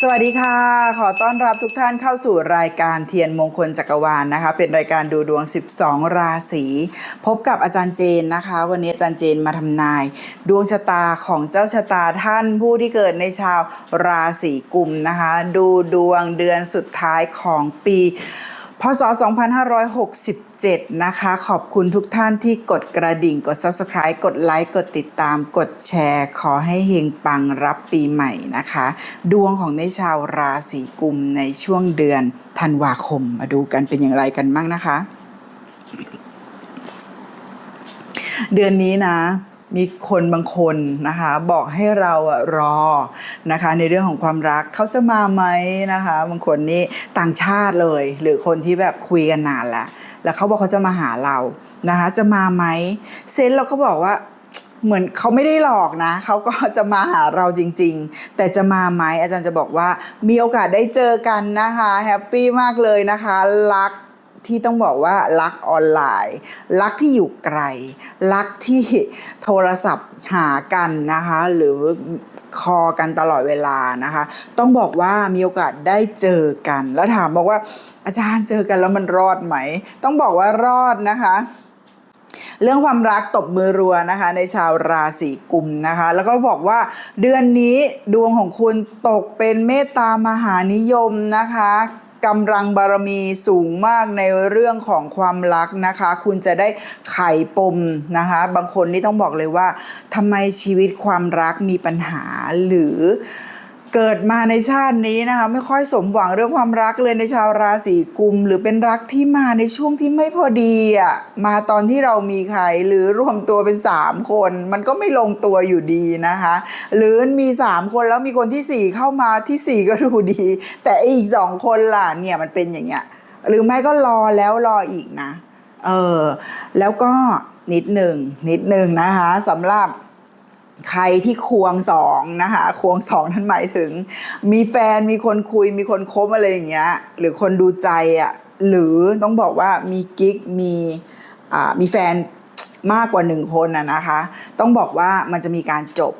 สวัสดีค่ะ ขอต้อนรับทุกท่านเข้าสู่รายการเทียนมงคลจักรวาลนะคะ เป็นรายการดูดวง 12 ราศีพบกับอาจารย์เจนนะคะ วันนี้อาจารย์เจนมาทำนาย ดวงชะตาของเจ้าชะตาท่านผู้ที่เกิดในชาวราศีกุมนะคะ ดูดวงเดือนสุดท้ายของปี ศ 2567 นะคะ ขอบคุณทุกท่านที่กดกระดิ่ง กด Subscribe กดไลค์ กดติดตาม กดแชร์ ขอให้เฮงปังรับปีใหม่นะคะ ดวงของในชาวราศีกุมในช่วงเดือนธันวาคม มาดูกันเป็นอย่างไรกันบ้างนะคะ เดือนนี้นะ มีคนบางคนนะคะบอกให้เราอะรอนะคะในเรื่องของความรักเขาจะมาไหมนะคะบางคนนี่ต่างชาติเลย หรือคนที่แบบคุยกันนานแล้วแล้วเขาบอกเขาจะมาหาเรานะคะจะมาไหมเซนเราก็บอกว่าเหมือนเขาไม่ได้หลอกนะ เขาก็จะมาหาเราจริง ๆ แต่จะมาไหมอาจารย์จะบอกว่ามีโอกาสได้เจอกันนะคะแฮปปี้มากเลยนะคะรัก ที่ต้องบอกว่ารักออนไลน์ รักที่อยู่ไกล รักที่โทรศัพท์หากันนะคะ หรือคอกันตลอดเวลานะคะ ต้องบอกว่ามีโอกาสได้เจอกัน แล้วถามบอกว่าอาจารย์เจอกันแล้วมันรอดไหม ต้องบอกว่ารอดนะคะเรื่องความรักตบมือรัวนะคะ ในชาวราศีกุมนะคะ แล้วก็บอกว่าเดือนนี้ดวงของคุณตกเป็นเมตตามหานิยมนะคะ กำลังบารมีสูงมากในเรื่องของความรักนะคะ คุณจะได้ไขปมนะคะ บางคนนี่ต้องบอกเลยว่าทำไมชีวิตความรักมีปัญหาหรือ เกิดมาในชาตินี้นะคะไม่ค่อยสมหวังเรื่องความรักเลยในชาวราศีกุม หรือเป็นรักที่มาในช่วงที่ไม่พอดีอะมาตอนที่เรามีใครหรือรวมตัวเป็นสามคน มันก็ไม่ลงตัวอยู่ดีนะคะ หรือมีสามคนแล้วมีคนที่สี่เข้ามาที่สี่ก็ดูดี แต่อีกสองคนล่ะเนี่ยมันเป็นอย่างเงี้ยหรือไม่ก็รอแล้วรออีกนะเออแล้วก็นิดหนึ่งนิดหนึ่งนะคะสำหรับ ใครที่ควงสองนะคะควงสองนั่นหมายถึง มีแฟนมีคนคุยมีคนคบอะไรอย่างเงี้ยหรือคนดูใจอะ่ะหรือต้องบอกว่ามีกิ๊กมีมีแฟนมากกว่าหนึ่งคนน่ะนะคะ ต้องบอกว่ามันจะมีการจบ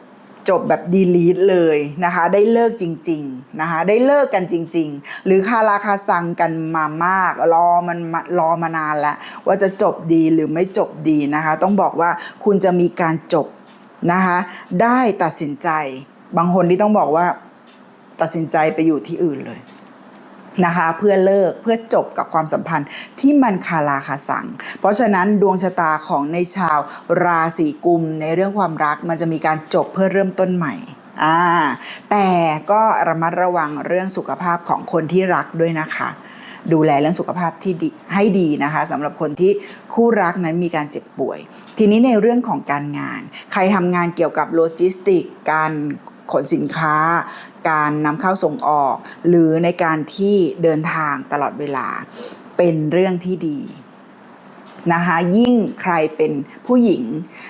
จบแบบดีลีทเลยนะคะ ได้เลิกจริงๆนะคะ ได้เลิกกันจริง ๆ หรือคาราคาซังกันมามาก รอมันรอมานานแล้วว่าจะจบดีหรือไม่จบดีนะคะ ต้องบอกว่าคุณจะมีการจบ นะคะได้ตัดสินใจ บางคนที่ต้องบอกว่าตัดสินใจไปอยู่ที่อื่นเลยนะคะเพื่อเลิกเพื่อจบกับความสัมพันธ์ที่มันคาราคาสัง เพราะฉะนั้นดวงชะตาของในชาวราศีกุมในเรื่องความรักมันจะมีการจบเพื่อเริ่มต้นใหม่อ่าแต่ก็ระมัดระวังเรื่องสุขภาพของคนที่รักด้วยนะคะ ดูแลเรื่องสุขภาพที่ดีให้ดีนะคะสำหรับคนที่คู่รักนั้นมีการเจ็บป่วย ทีนี้ในเรื่องของการงาน ใครทำงานเกี่ยวกับโลจิสติก การขนสินค้า การนำเข้าส่งออก หรือในการที่เดินทางตลอดเวลาเป็นเรื่องที่ดี นะคะยิ่งใครเป็นผู้หญิง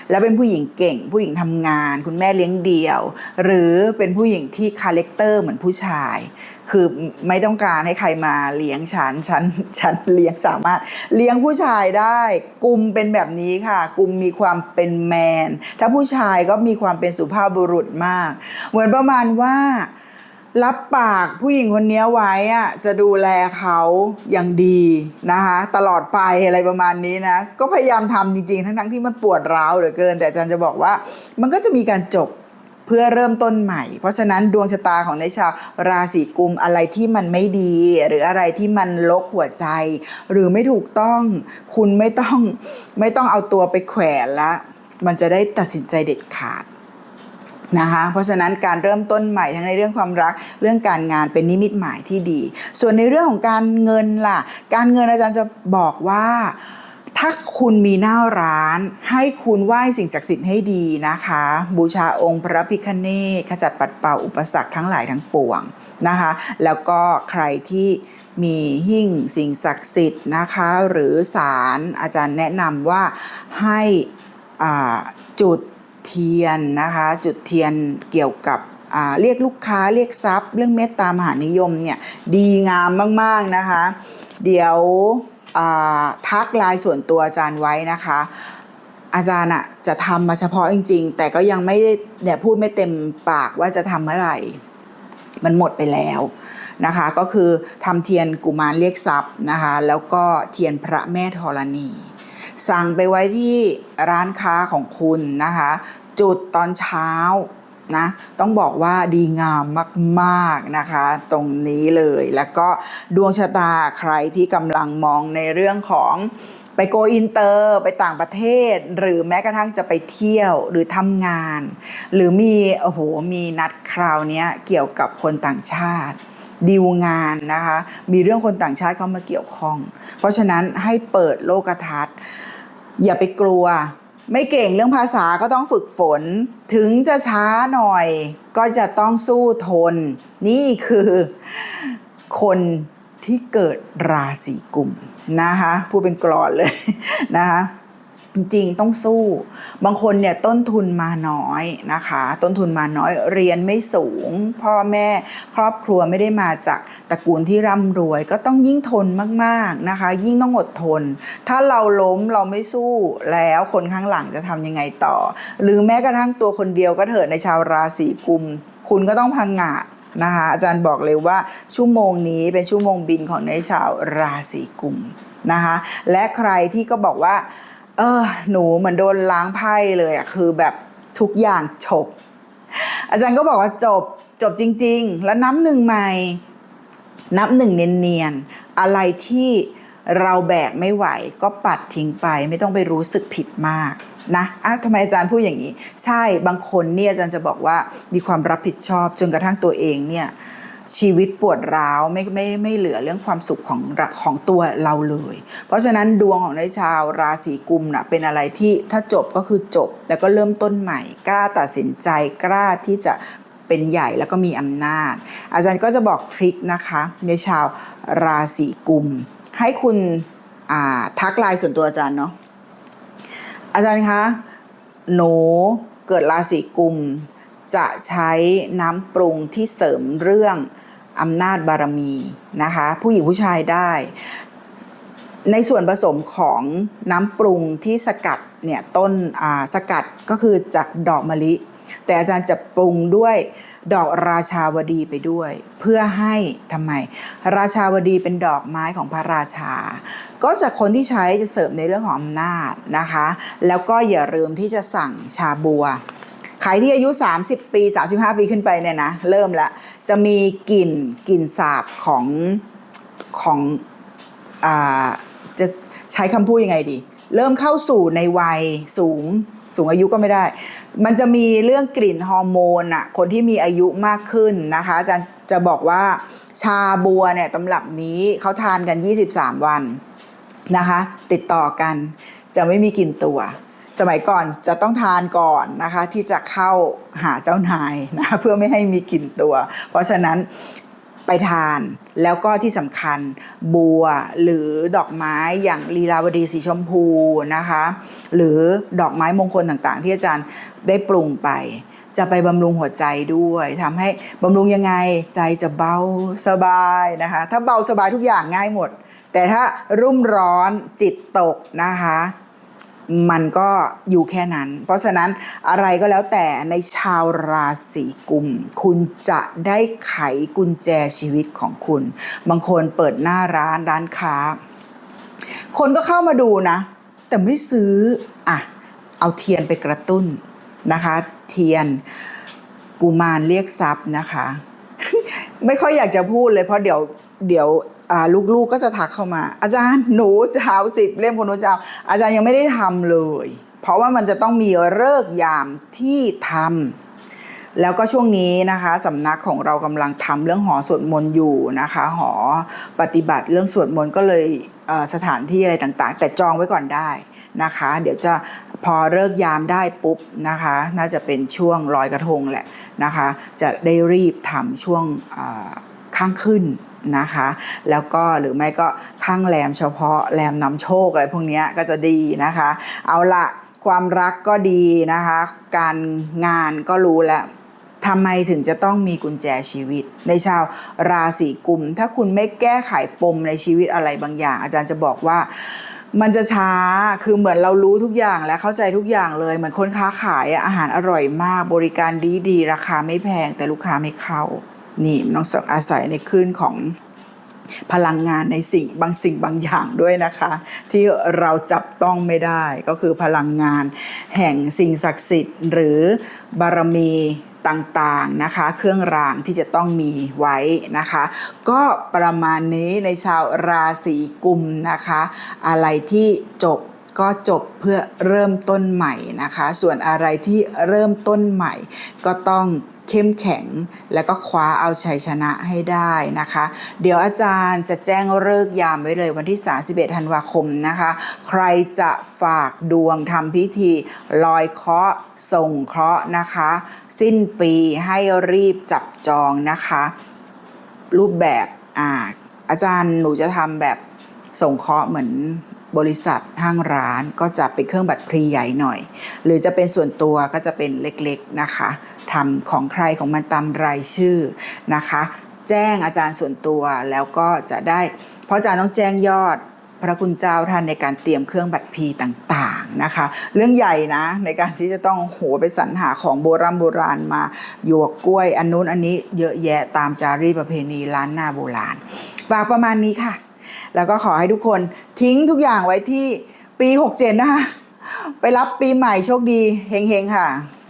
แล้วเป็นผู้หญิงเก่ง ผู้หญิงทำงาน คุณแม่เลี้ยงเดี่ยว หรือเป็นผู้หญิงที่คาแรคเตอร์เหมือนผู้ชาย คือไม่ต้องการให้ใครมาเลี้ยงฉันฉันฉันเลี้ยงสามารถเลี้ยงผู้ชายได้ กลุ่มเป็นแบบนี้ค่ะ กลุ่มมีความเป็นแมน ถ้าผู้ชายก็มีความเป็นสุภาพบุรุษมาก เหมือนประมาณว่า รับปากผู้หญิงคนนี้ไว้อะจะดูแลเขาอย่างดีนะคะตลอดไปอะไรประมาณนี้นะ ก็พยายามทำจริงๆ ทั้งๆที่มันปวดร้าวเหลือเกิน แต่อาจารย์จะบอกว่า มันก็จะมีการจบเพื่อเริ่มต้นใหม่ เพราะฉะนั้นดวงชะตาของในชาวราศีกุมอะไรที่มันไม่ดี หรืออะไรที่มันลกหัวใจ หรือไม่ถูกต้อง คุณไม่ต้องไม่ต้องเอาตัวไปแขวนละ มันจะได้ตัดสินใจเด็ดขาด นะคะเพราะฉะนั้นการเริ่มต้นใหม่ทั้งในเรื่องความรักเรื่องการงานเป็นนิมิตหมายที่ดี ส่วนในเรื่องของการเงินล่ะ การเงินอาจารย์จะบอกว่าถ้าคุณมีหน้าร้าน ให้คุณไหว้สิ่งศักดิ์สิทธิ์ให้ดีนะคะ บูชาองค์พระพิคเนศขจัดปัดเป่าอุปสรรคทั้งหลายทั้งปวงนะคะ แล้วก็ใครที่มีหิ้งสิ่งศักดิ์สิทธิ์นะคะ หรือสารอาจารย์แนะนำว่าให้จุด เทียนนะคะ จุดเทียนเกี่ยวกับเรียกลูกค้าเรียกทรัพย์ เรื่องเมตตามหานิยมเนี่ยดีงามมากๆนะคะ เดี๋ยวทักไลน์ส่วนตัวอาจารย์ไว้นะคะ อาจารย์อะจะทำมาเฉพาะจริง ๆ แต่ก็ยังไม่ได้เนี่ยพูดไม่เต็มปากว่าจะทำเมื่อไหร่ มันหมดไปแล้วนะคะ ก็คือทำเทียนกุมารเรียกทรัพย์นะคะ แล้วก็เทียนพระแม่ธรณี สั่งไปไว้ที่ร้านค้าของคุณนะคะ จุดตอนเช้านะต้องบอกว่าดีงามมากๆนะคะ ตรงนี้เลยแล้วก็ดวงชะตาใครที่กำลังมองในเรื่องของไปโกอินเตอร์ไปต่างประเทศ หรือแม้กระทั่งจะไปเที่ยวหรือทำงาน หรือมีโอ้โหมีนัดคราวนี้เกี่ยวกับคนต่างชาติ ดีลงานนะคะ มีเรื่องคนต่างชาติเข้ามาเกี่ยวข้อง เพราะฉะนั้นให้เปิดโลกทัศน์ อย่าไปกลัว ไม่เก่งเรื่องภาษาก็ต้องฝึกฝน ถึงจะช้าหน่อย ก็จะต้องสู้ทน นี่คือคนที่เกิดราศีกุมนะคะ พูดเป็นกรอนเลยนะคะ จริงต้องสู้ บางคนเนี่ยต้นทุนมาน้อยนะคะ ต้นทุนมาน้อยเรียนไม่สูง พ่อแม่ครอบครัวไม่ได้มาจากตระกูลที่ร่ำรวย ก็ต้องยิ่งทนมากๆนะคะ ยิ่งต้องอดทน ถ้าเราล้มเราไม่สู้แล้วคนข้างหลังจะทำยังไงต่อ หรือแม้กระทั่งตัวคนเดียวก็เถิดในชาวราศีกุม คุณก็ต้องพังงะนะคะอาจารย์บอกเลยว่าชั่วโมงนี้เป็นชั่วโมงบินของในชาวราศีกุมนะคะและใครที่ก็บอกว่า เออ หนูเหมือนโดนล้างไพ่เลยอะคือแบบทุกอย่างจบ อาจารย์ก็บอกว่าจบจบจริง ๆ แล้วนับหนึ่งใหม่ นับหนึ่งเนียนๆอะไรที่เราแบกไม่ไหวก็ปัดทิ้งไป ไม่ต้องไปรู้สึกผิดมากนะอ้าวทำไมอาจารย์พูดอย่างนี้ ใช่บางคนเนี่ยอาจารย์จะบอกว่ามีความรับผิดชอบจนกระทั่งตัวเองเนี่ย ชีวิตปวดร้าวไม่ไม่ไม่เหลือเรื่องความสุขของของตัวเราเลย เพราะฉะนั้นดวงของในชาวราศีกุมนะเป็นอะไรที่ถ้าจบก็คือจบ แล้วก็เริ่มต้นใหม่ กล้าตัดสินใจกล้าที่จะเป็นใหญ่แล้วก็มีอำนาจ อาจารย์ก็จะบอกทริคนะคะในชาวราศีกุม ให้คุณทักไลน์ส่วนตัวอาจารย์เนาะอาจารย์คะหนูเกิดราศีกุม จะใช้น้ำปรุงที่เสริมเรื่องอำนาจบารมีนะคะ ผู้หญิงผู้ชายได้ ในส่วนผสมของน้ำปรุงที่สกัดเนี่ยต้นสกัดก็คือจากดอกมะลิ แต่อาจารย์จะปรุงด้วยดอกราชาวดีไปด้วย เพื่อให้ทำไม ราชาวดีเป็นดอกไม้ของพระราชา ก็จะคนที่ใช้จะเสริมในเรื่องของอำนาจนะคะ แล้วก็อย่าลืมที่จะสั่งชาบัว ใครที่อายุ 30 ปี 35 ปีขึ้นไปเนี่ยนะ เริ่มละจะมีกลิ่นกลิ่นสาบของของอจะใช้คำพูดยังไงดี เริ่มเข้าสู่ในวัยสูงสูงอายุก็ไม่ได้ มันจะมีเรื่องกลิ่นฮอร์โมนอะคนที่มีอายุมากขึ้นนะคะอาจารย์จะบอกว่าชาบัวเนี่ยตำรับนี้เขาทานกัน 23 วันนะคะ ติดต่อกันจะไม่มีกลิ่นตัว สมัยก่อนจะต้องทานก่อนนะคะ ที่จะเข้าหาเจ้านายนะเพื่อไม่ให้มีกลิ่นตัว เพราะฉะนั้นไปทานแล้วก็ที่สำคัญบัวหรือดอกไม้อย่างลีลาวดีสีชมพูนะคะ หรือดอกไม้มงคลต่างๆ ที่อาจารย์ได้ปรุงไป จะไปบำรุงหัวใจด้วยทำให้บำรุงยังไงใจจะเบาสบายนะคะ ถ้าเบาสบายทุกอย่างง่ายหมด แต่ถ้ารุ่มร้อนจิตตกนะคะ มันก็อยู่แค่นั้น เพราะฉะนั้นอะไรก็แล้วแต่ในชาวราศีกุม คุณจะได้ไขกุญแจชีวิตของคุณ บางคนเปิดหน้าร้านร้านค้า คนก็เข้ามาดูนะ แต่ไม่ซื้ออะเอาเทียนไปกระตุ้นนะคะ เทียนกุมารเรียกทรัพย์นะคะ ไม่ค่อยอยากจะพูดเลยเพราะเดี๋ยวเดี๋ยว ลูกๆก็จะทักเข้ามา อาจารย์หนูจะเอาสิบเล่มคนหนู้นจะเอาอาจารย์ยังไม่ได้ทำเลย เพราะว่ามันจะต้องมีเลิกยามที่ทำแล้วก็ช่วงนี้นะคะสำนักของเรากำลังทำเรื่องหอสวดมนต์อยู่นะคะ หอปฏิบัติเรื่องสวดมนต์ก็เลยสถานที่อะไรต่างๆ แต่จองไว้ก่อนได้นะคะ เดี๋ยวจะพอเลิกยามได้ปุ๊บนะคะ น่าจะเป็นช่วงลอยกระทงแหละนะคะ จะได้รีบทำช่วงข้างขึ้น นะคะ แล้วก็หรือไม่ก็ข้างแรมเฉพาะแรมนำโชคอะไรพวกนี้ก็จะดีนะคะ เอาละความรักก็ดีนะคะ การงานก็รู้แล้วทำไมถึงจะต้องมีกุญแจชีวิต ในชาวราศีกุม ถ้าคุณไม่แก้ไขปมในชีวิตอะไรบางอย่าง อาจารย์จะบอกว่ามันจะช้า คือเหมือนเรารู้ทุกอย่างและเข้าใจทุกอย่างเลย เหมือนคนค้าขายอาหารอร่อยมาก บริการดีดีๆราคาไม่แพงแต่ลูกค้าไม่เข้า นี่นต้องอาศัยในคลื่นของพลังงานในสิ่งบางสิ่งบางอย่างด้วยนะคะ ที่เราจับต้องไม่ได้ก็คือพลังงานแห่งสิ่งศักดิ์สิทธิ์ หรือบารมีต่างๆนะคะ เครื่องรางที่จะต้องมีไว้นะคะ ก็ประมาณนี้ในชาวราศีกุมนะคะ อะไรที่จบก็จบเพื่อเริ่มต้นใหม่นะคะ ส่วนอะไรที่เริ่มต้นใหม่ก็ต้อง เข้มแข็ง แล้วก็คว้าเอาชัยชนะให้ได้นะคะ เดี๋ยวอาจารย์จะแจ้งเลิกยามไว้เลยวันที่ 31 ธันวาคมนะคะ ใครจะฝากดวงทำพิธีลอยเคราะห์ส่งเคราะห์นะคะ สิ้นปีให้รีบจับจองนะคะ รูปแบบอ่าอาจารย์หนูจะทำแบบส่งเคราะห์เหมือนบริษัทห้างร้านก็จะเป็นเครื่องบัตรพลีใหญ่หน่อย หรือจะเป็นส่วนตัวก็จะเป็นเล็กๆนะคะ ทำของใครของมันตามรายชื่อนะคะ แจ้งอาจารย์ส่วนตัวแล้วก็จะได้ เพราะอาจารย์ต้องแจ้งยอดพระคุณเจ้าท่านในการเตรียมเครื่องบัตรพีต่างๆนะคะ เรื่องใหญ่นะในการที่จะต้องโหไปสรรหาของโบราณโบราณมาหยวกกล้วยอันนู้นอันนี้เยอะแยะตามจารีประเพณีล้านนาโบราณฝากประมาณนี้ค่ะ แล้วก็ขอให้ทุกคนทิ้งทุกอย่างไว้ที่ปี 67 นะคะ ไปรับปีใหม่โชคดีเฮงๆค่ะ